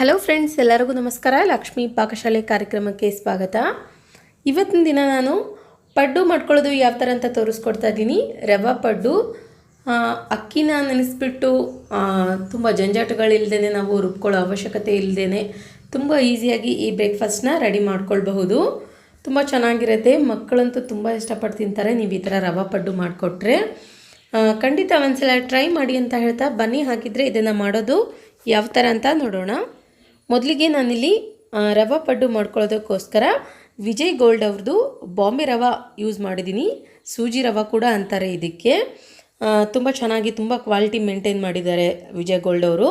Hello friends ಎಲ್ಲರಿಗೂ ನಮಸ್ಕಾರ. ಲಕ್ಷ್ಮೀ ಪಾಕಶಾಲೆ ಕಾರ್ಯಕ್ರಮಕ್ಕೆ ಸ್ವಾಗತ. ಇವತ್ತಿನ ದಿನ ನಾನು ಪಡ್ಡು ಮಾಡ್ಕೊಳ್ಳೋದು ಯಾವ ಥರ ಅಂತ ತೋರಿಸ್ಕೊಡ್ತಾ ಇದ್ದೀನಿ. ರವಾ ಪಡ್ಡು ಅಕ್ಕಿನ ನೆನೆಸ್ಬಿಟ್ಟು ತುಂಬ ಜಂಜಾಟಗಳಿಲ್ಲದೇ ನಾವು ರುಬ್ಕೊಳ್ಳೋ ಅವಶ್ಯಕತೆ ಇಲ್ಲದೇ ತುಂಬ ಈಸಿಯಾಗಿ ಈ ಬ್ರೇಕ್ಫಾಸ್ಟ್ನ ರೆಡಿ ಮಾಡ್ಕೊಳ್ಬಹುದು. ತುಂಬ ಚೆನ್ನಾಗಿರುತ್ತೆ. ಮಕ್ಕಳಂತೂ ತುಂಬ ಇಷ್ಟಪಟ್ಟು ತಿಂತಾರೆ ನೀವು ಈ ಥರ ರವಾ ಪಡ್ಡು ಮಾಡಿಕೊಟ್ರೆ. ಖಂಡಿತ ಒಂದ್ಸಲ ಟ್ರೈ ಮಾಡಿ ಅಂತ ಹೇಳ್ತಾ ಬನ್ನಿ. ಹಾಕಿದರೆ ಇದನ್ನು ಮಾಡೋದು ಯಾವ ಥರ ಅಂತ ನೋಡೋಣ. ಮೊದಲಿಗೆ ನಾನಿಲ್ಲಿ ರವೆ ಪಡ್ಡು ಮಾಡ್ಕೊಳ್ಳೋದಕ್ಕೋಸ್ಕರ ವಿಜಯ್ ಗೋಲ್ಡ್ ಅವ್ರದ್ದು ಬಾಂಬೆ ರವ ಯೂಸ್ ಮಾಡಿದ್ದೀನಿ. ಸೂಜಿ ರವೆ ಕೂಡ ಅಂತಾರೆ ಇದಕ್ಕೆ. ತುಂಬ ಚೆನ್ನಾಗಿ, ತುಂಬ ಕ್ವಾಲಿಟಿ ಮೇಂಟೈನ್ ಮಾಡಿದ್ದಾರೆ ವಿಜಯ್ ಗೋಲ್ಡ್ ಅವರು.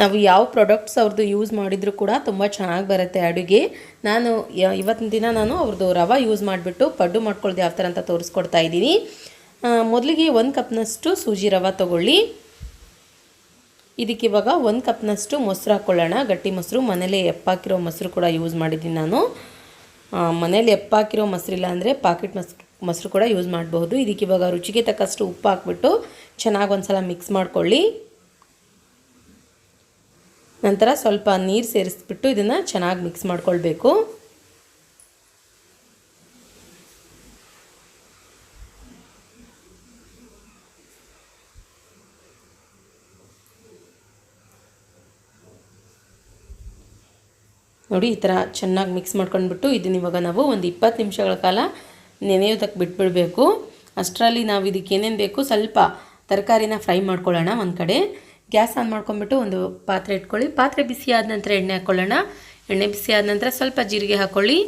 ನಾವು ಯಾವ ಪ್ರಾಡಕ್ಟ್ಸ್ ಅವ್ರದ್ದು ಯೂಸ್ ಮಾಡಿದರೂ ಕೂಡ ತುಂಬ ಚೆನ್ನಾಗಿ ಬರುತ್ತೆ ಅಡುಗೆ. ನಾನು ಇವತ್ತಿನ ದಿನ ನಾನು ಅವ್ರದ್ದು ರವ ಯೂಸ್ ಮಾಡಿಬಿಟ್ಟು ಪಡ್ಡು ಮಾಡ್ಕೊಳ್ಳೋದು ಯಾವ ಥರ ಅಂತ ತೋರಿಸ್ಕೊಡ್ತಾ ಇದ್ದೀನಿ. ಮೊದಲಿಗೆ ಒಂದು ಕಪ್ನಷ್ಟು ಸೂಜಿ ರವೆ ತೊಗೊಳ್ಳಿ. ಇದಕ್ಕೆ ಇವಾಗ ಒಂದು ಕಪ್ನಷ್ಟು ಮೊಸರು ಹಾಕ್ಕೊಳ್ಳೋಣ ಗಟ್ಟಿ ಮೊಸರು, ಮನೇಲಿ ಎಪ್ಪಾಕಿರೋ ಮೊಸರು ಕೂಡ ಯೂಸ್ ಮಾಡಿದ್ದೀನಿ ನಾನು. ಮನೇಲಿ ಎಪ್ಪಾಕಿರೋ ಮೊಸರಿಲ್ಲ ಅಂದರೆ ಪಾಕೆಟ್ ಮೊಸರು ಮೊಸರು ಕೂಡ ಯೂಸ್ ಮಾಡಬಹುದು. ಇದಕ್ಕೆ ಇವಾಗ ರುಚಿಗೆ ತಕ್ಕಷ್ಟು ಉಪ್ಪು ಹಾಕ್ಬಿಟ್ಟು ಚೆನ್ನಾಗಿ ಒಂದು ಸಲ ಮಿಕ್ಸ್ ಮಾಡ್ಕೊಳ್ಳಿ. ನಂತರ ಸ್ವಲ್ಪ ನೀರು ಸೇರಿಸ್ಬಿಟ್ಟು ಇದನ್ನು ಚೆನ್ನಾಗಿ ಮಿಕ್ಸ್ ಮಾಡ್ಕೊಳ್ಬೇಕು. ನೋಡಿ, ಈ ಥರ ಚೆನ್ನಾಗಿ ಮಿಕ್ಸ್ ಮಾಡ್ಕೊಂಡ್ಬಿಟ್ಟು ಇದನ್ನ ಇವಾಗ ನಾವು ಒಂದು ಇಪ್ಪತ್ತು ನಿಮಿಷಗಳ ಕಾಲ ನೆನೆಯೋದಕ್ಕೆ ಬಿಟ್ಬಿಡಬೇಕು. ಅಷ್ಟರಲ್ಲಿ ನಾವು ಇದಕ್ಕೆ ಏನೇನು ಬೇಕು, ಸ್ವಲ್ಪ ತರಕಾರಿನ ಫ್ರೈ ಮಾಡ್ಕೊಳ್ಳೋಣ ಒಂದು ಕಡೆ. ಗ್ಯಾಸ್ ಆನ್ ಮಾಡ್ಕೊಂಡ್ಬಿಟ್ಟು ಒಂದು ಪಾತ್ರೆ ಇಟ್ಕೊಳ್ಳಿ. ಪಾತ್ರೆ ಬಿಸಿ ಆದ ನಂತರ ಎಣ್ಣೆ ಹಾಕ್ಕೊಳ್ಳೋಣ ಎಣ್ಣೆ ಬಿಸಿ ಆದ ನಂತರ ಸ್ವಲ್ಪ ಜೀರಿಗೆ ಹಾಕ್ಕೊಳ್ಳಿ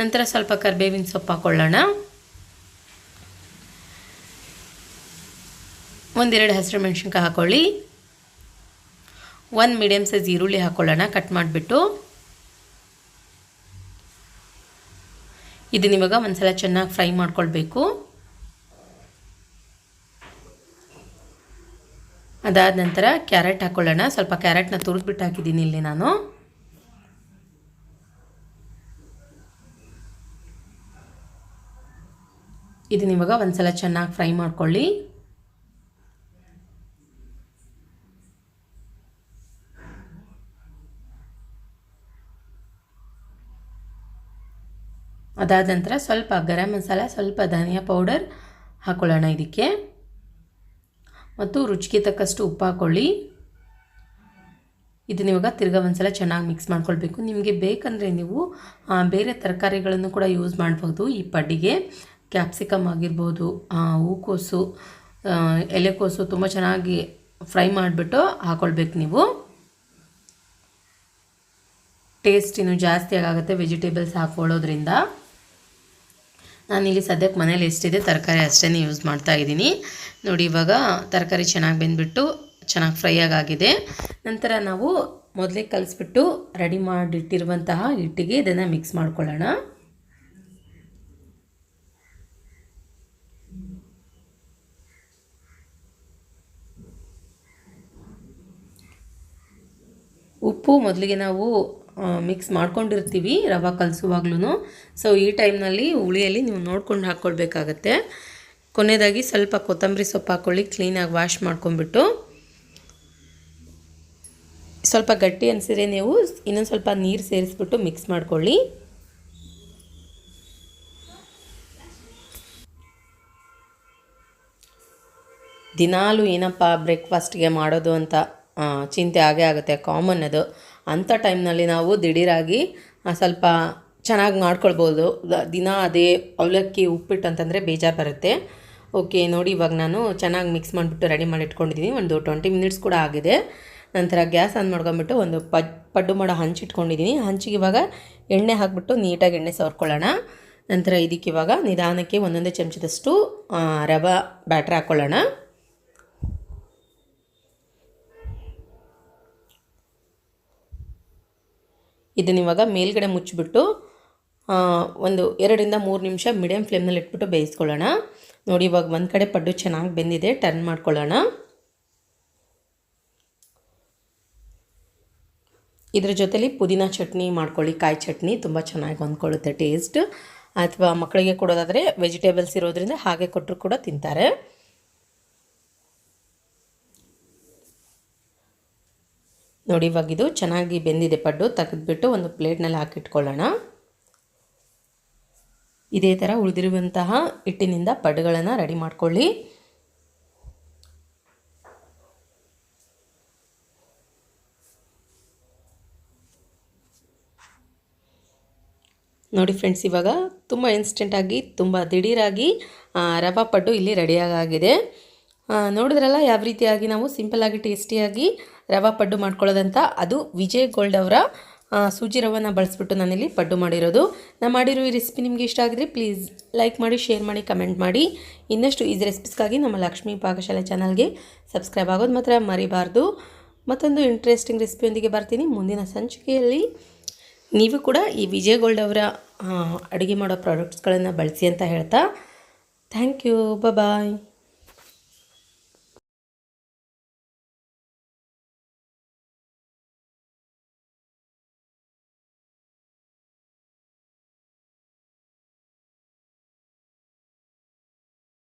ನಂತರ ಸ್ವಲ್ಪ ಕರಿಬೇವಿನ ಸೊಪ್ಪು ಹಾಕ್ಕೊಳ್ಳೋಣ ಒಂದೆರಡು ಹಸಿರು ಮೆಣಸಿನ್ಕಾಯಿ ಹಾಕ್ಕೊಳ್ಳಿ ಒಂದು ಮೀಡಿಯಮ್ ಸೈಜ್ ಈರುಳ್ಳಿ ಹಾಕ್ಕೊಳ್ಳೋಣ ಕಟ್ ಮಾಡಿಬಿಟ್ಟು. ಇದನ್ನ ಇವಾಗ ಒಂದ್ಸಲ ಚೆನ್ನಾಗಿ ಫ್ರೈ ಮಾಡ್ಕೊಳ್ಬೇಕು. ಅದಾದ ನಂತರ ಕ್ಯಾರೆಟ್ ಹಾಕ್ಕೊಳ್ಳೋಣ ಸ್ವಲ್ಪ ಕ್ಯಾರೆಟ್ನ ತುರಿದ್ಬಿಟ್ಟು ಹಾಕಿದ್ದೀನಿ ಇಲ್ಲಿ ನಾನು. ಇದನ್ನ ಇವಾಗ ಒಂದ್ಸಲ ಚೆನ್ನಾಗಿ ಫ್ರೈ ಮಾಡ್ಕೊಳ್ಳಿ. ಅದಾದ ನಂತರ ಸ್ವಲ್ಪ ಗರಂ ಮಸಾಲ, ಸ್ವಲ್ಪ ಧನಿಯಾ ಪೌಡರ್ ಹಾಕ್ಕೊಳ್ಳೋಣ ಇದಕ್ಕೆ. ಮತ್ತು ರುಚಿಗೆ ತಕ್ಕಷ್ಟು ಉಪ್ಪು ಹಾಕ್ಕೊಳ್ಳಿ ಇದನ್ನ ಇವಾಗ ತಿರ್ಗಾ ಒಂದ್ಸಲ ಚೆನ್ನಾಗಿ ಮಿಕ್ಸ್ ಮಾಡ್ಕೊಳ್ಬೇಕು. ನಿಮಗೆ ಬೇಕಂದರೆ ನೀವು ಬೇರೆ ತರಕಾರಿಗಳನ್ನು ಕೂಡ ಯೂಸ್ ಮಾಡ್ಬೋದು. ಈ ಪಡ್ಡಿಗೆ ಕ್ಯಾಪ್ಸಿಕಮ್ ಆಗಿರ್ಬೋದು ಹೂಕೋಸು ಎಲೆಕೋಸು ತುಂಬ ಚೆನ್ನಾಗಿ ಫ್ರೈ ಮಾಡಿಬಿಟ್ಟು ಹಾಕ್ಕೊಳ್ಬೇಕು ನೀವು. ಟೇಸ್ಟ್ ಇನ್ನೂ ಜಾಸ್ತಿ ಆಗುತ್ತೆ ವೆಜಿಟೇಬಲ್ಸ್ ಹಾಕ್ಕೊಳ್ಳೋದ್ರಿಂದ ನಾನಿಲ್ಲಿ ಸದ್ಯಕ್ಕೆ ಮನೇಲಿ ಎಷ್ಟಿದೆ ತರಕಾರಿ ಅಷ್ಟೇ ಯೂಸ್ ಮಾಡ್ತಾ ಇದ್ದೀನಿ. ನೋಡಿ, ಇವಾಗ ತರಕಾರಿ ಚೆನ್ನಾಗಿ ಬೆಂದ್ಬಿಟ್ಟು ಚೆನ್ನಾಗಿ ಫ್ರೈ ಆಗಿದೆ ನಂತರ ನಾವು ಮೊದಲೇ ಕಲಿಸ್ಬಿಟ್ಟು ರೆಡಿ ಮಾಡಿಟ್ಟಿರುವಂತಹ ಹಿಟ್ಟಿಗೆ ಇದನ್ನು ಮಿಕ್ಸ್ ಮಾಡ್ಕೊಳ್ಳೋಣ. ಉಪ್ಪು ಮೊದಲಿಗೆ ನಾವು ಮಿಕ್ಸ್ ಮಾಡ್ಕೊಂಡಿರ್ತೀವಿ, ರವೆ ಕಲಸುವಾಗ್ಲೂ ಸೊ ಈ ಟೈಮ್ನಲ್ಲಿ ಹುಳಿಯಲ್ಲಿ ನೀವು ನೋಡ್ಕೊಂಡು ಹಾಕ್ಕೊಳ್ಬೇಕಾಗತ್ತೆ ಕೊನೆಯದಾಗಿ ಸ್ವಲ್ಪ ಕೊತ್ತಂಬರಿ ಸೊಪ್ಪು ಹಾಕ್ಕೊಳ್ಳಿ ಕ್ಲೀನಾಗಿ ವಾಶ್ ಮಾಡ್ಕೊಂಬಿಟ್ಟು ಸ್ವಲ್ಪ ಗಟ್ಟಿ ಅನಿಸಿದ್ರೆ ನೀವು ಇನ್ನೊಂದು ಸ್ವಲ್ಪ ನೀರು ಸೇರಿಸ್ಬಿಟ್ಟು ಮಿಕ್ಸ್ ಮಾಡ್ಕೊಳ್ಳಿ. ದಿನಾಲು ಏನಪ್ಪ ಬ್ರೇಕ್ಫಾಸ್ಟ್ಗೆ ಮಾಡೋದು ಅಂತ ಚಿಂತೆ ಆಗೇ ಆಗುತ್ತೆ ಕಾಮನ್ ಅದು. ಅಂಥ ಟೈಮ್ನಲ್ಲಿ ನಾವು ದಿಢೀರಾಗಿ ಸ್ವಲ್ಪ ಚೆನ್ನಾಗಿ ಮಾಡ್ಕೊಳ್ಬೋದು. ದಿನ ಅದೇ ಅವಲಕ್ಕಿ, ಉಪ್ಪಿಟ್ಟು ಅಂತಂದರೆ ಬೇಜಾರು ಬರುತ್ತೆ. ಓಕೆ, ನೋಡಿ ಇವಾಗ ನಾನು ಚೆನ್ನಾಗಿ ಮಿಕ್ಸ್ ಮಾಡಿಬಿಟ್ಟು ರೆಡಿ ಮಾಡಿ ಇಟ್ಕೊಂಡಿದ್ದೀನಿ ಒಂದು ಟ್ವೆಂಟಿ ಮಿನಿಟ್ಸ್ ಕೂಡ ಆಗಿದೆ. ನಂತರ ಗ್ಯಾಸ್ ಆನ್ ಮಾಡ್ಕೊಂಬಿಟ್ಟು ಒಂದು ಪಡ್ ಪಡ್ಡು ಮಾಡೋ ಹಂಚಿಟ್ಕೊಂಡಿದ್ದೀನಿ ಹಂಚಿಗೆ ಇವಾಗ ಎಣ್ಣೆ ಹಾಕ್ಬಿಟ್ಟು ನೀಟಾಗಿ ಎಣ್ಣೆ ಸವರ್ಕೊಳ್ಳೋಣ. ನಂತರ ಇದಕ್ಕೆ ಇವಾಗ ನಿಧಾನಕ್ಕೆ ಒಂದೊಂದೇ ಚಮಚದಷ್ಟು ರವೆ ಬ್ಯಾಟ್ರ್ ಹಾಕ್ಕೊಳ್ಳೋಣ. ಇದನ್ನ ಇವಾಗ ಮೇಲ್ಗಡೆ ಮುಚ್ಚಿಬಿಟ್ಟು ಒಂದು ಎರಡರಿಂದ ಮೂರು ನಿಮಿಷ ಮೀಡಿಯಮ್ ಫ್ಲೇಮ್ನಲ್ಲಿ ಇಟ್ಬಿಟ್ಟು ಬೇಯಿಸ್ಕೊಳ್ಳೋಣ. ನೋಡಿ, ಇವಾಗ ಒಂದು ಕಡೆ ಪಡ್ಡು ಚೆನ್ನಾಗಿ ಬೆಂದಿದೆ ಟರ್ನ್ ಮಾಡ್ಕೊಳ್ಳೋಣ. ಇದ್ರ ಜೊತೆಲಿ ಪುದೀನ ಚಟ್ನಿ ಮಾಡ್ಕೊಳ್ಳಿ, ಕಾಯಿ ಚಟ್ನಿ ತುಂಬ ಚೆನ್ನಾಗಿ ಹೊಂದ್ಕೊಳ್ಳುತ್ತೆ ಟೇಸ್ಟ್ ಅಥವಾ ಮಕ್ಕಳಿಗೆ ಕೊಡೋದಾದರೆ ವೆಜಿಟೇಬಲ್ಸ್ ಇರೋದ್ರಿಂದ ಹಾಗೆ ಕೊಟ್ಟರು ಕೂಡ ತಿಂತಾರೆ. ನೋಡಿ, ಇವಾಗ ಇದು ಚೆನ್ನಾಗಿ ಬೆಂದಿದೆ ಪಡ್ಡು. ತೆಗೆದುಬಿಟ್ಟು ಒಂದು ಪ್ಲೇಟ್ನಲ್ಲಿ ಹಾಕಿಟ್ಕೊಳ್ಳೋಣ. ಇದೇ ಥರ ಉಳಿದಿರುವಂತಹ ಹಿಟ್ಟಿನಿಂದ ಪಡ್ಡುಗಳನ್ನು ರೆಡಿ ಮಾಡ್ಕೊಳ್ಳಿ. ನೋಡಿ ಫ್ರೆಂಡ್ಸ್ ಇವಾಗ ತುಂಬ ಇನ್ಸ್ಟೆಂಟಾಗಿ ತುಂಬ ದಿಢೀರಾಗಿ ರವಾ ಪಡ್ಡು ಇಲ್ಲಿ ರೆಡಿಯಾಗಿದೆ ನೋಡಿದ್ರಲ್ಲ, ಯಾವ ರೀತಿಯಾಗಿ ನಾವು ಸಿಂಪಲ್ಲಾಗಿ ಟೇಸ್ಟಿಯಾಗಿ ರವಾ ಪಡ್ಡು ಮಾಡ್ಕೊಳ್ಳೋದಂತ, ಅದು ವಿಜಯ್ ಗೋಲ್ಡ್ ಅವರ ಸೂಜಿ ರವನ್ನ ಬಳಸ್ಬಿಟ್ಟು ನಾನಿಲ್ಲಿ ಪಡ್ಡು ಮಾಡಿರೋದು. ನಾನು ಮಾಡಿರೋ ಈ ರೆಸಿಪಿ ನಿಮಗೆ ಇಷ್ಟ ಆಗಿದ್ರೆ ಪ್ಲೀಸ್ ಲೈಕ್ ಮಾಡಿ ಶೇರ್ ಮಾಡಿ ಕಮೆಂಟ್ ಮಾಡಿ. ಇನ್ನಷ್ಟು ಈಸಿ ರೆಸಿಪೀಸ್ಗಾಗಿ ನಮ್ಮ ಲಕ್ಷ್ಮಿ ಪಾಕಶಾಲೆ ಚಾನಲ್ಗೆ ಸಬ್ಸ್ಕ್ರೈಬ್ ಆಗೋದು ಮಾತ್ರ ಮರಿಬಾರ್ದು. ಮತ್ತೊಂದು ಇಂಟ್ರೆಸ್ಟಿಂಗ್ ರೆಸಿಪಿಯೊಂದಿಗೆ ಬರ್ತೀನಿ. ಮುಂದಿನ ಸಂಚಿಕೆಯಲ್ಲಿ ನೀವು ಕೂಡ ಈ ವಿಜಯ್ ಗೋಲ್ಡ್ ಅವರ ಅಡುಗೆ ಮಾಡೋ ಪ್ರಾಡಕ್ಟ್ಸ್ಗಳನ್ನು ಬಳಸಿ ಅಂತ ಹೇಳ್ತಾ. Thank you bye